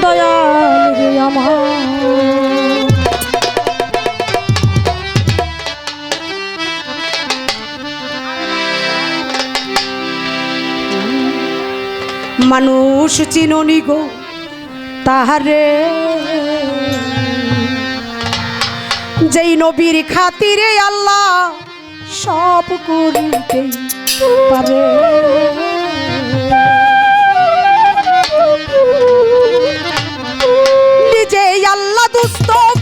দয়াল রে। আমার। মানুষ চিননি গো তাহারে। যেই নবীর খাতিরে আল্লাহ সব করিতে পারে। আল্লাহ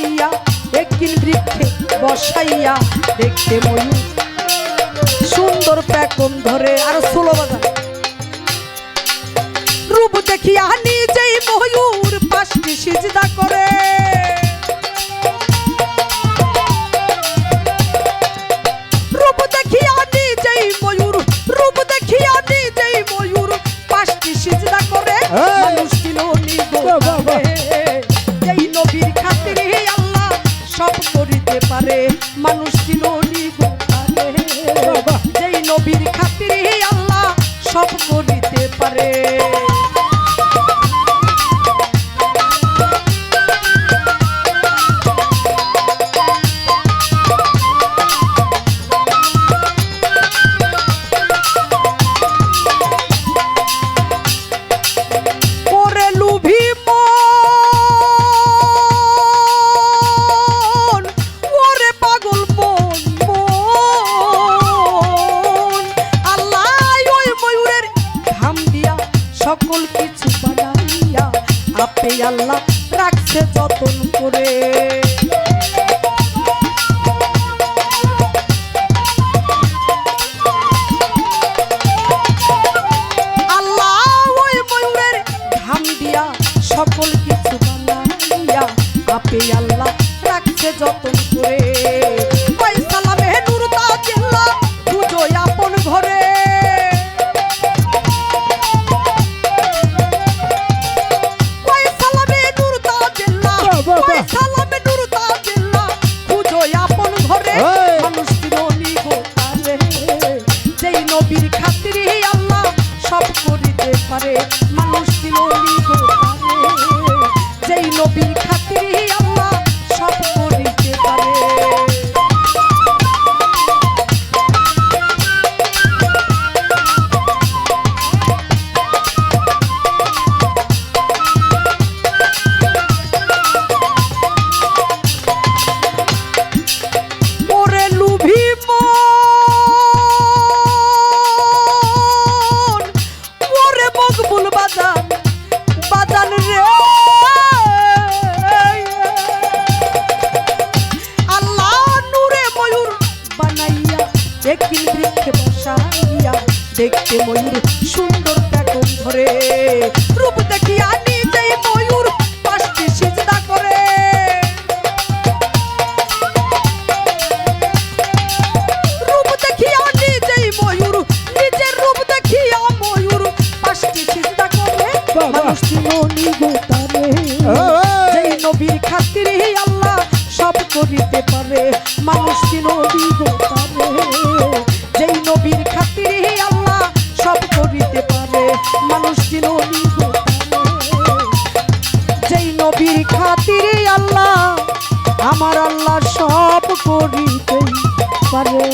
বানাইয়া একদিন বৃক্ষে বসাইয়া দেখতে ময়ূর। সুন্দর প্যাকম ধরে আর ষোলো বাজার। রূপ দেখিয়া নিজেই ময়ূর পাশটি সিজদা করে। রূপ দেখিয়া নিজেই ময়ূর রূপ দেখিয়া নিজেই ময়ূর সিজদা করে। মানুষ ছিল নির্বোধে। মানুষ সকল কিছু বানাইয়া আপে আল্লাহ রাখছে যতন বলি দেখতে ময়ূর সুন্দর দেখুন ধরে রূপ দেখিয়া নিজেই ময়ূর পাশে সিজদা করে। রূপ দেখিয়া নিজেই ময়ূর নিজের রূপ দেখিয়া ময়ূর পাশে সিজদা করে। মানুষ মনি গোতারে হ্যাঁ, হ্যাঁ। যেই নবীর খাতিরে আল্লাহ সব করিতে পারে মানুষ নবীর খাতিরে আল্লাহ আমার আল্লাহ সব করিতে পারে।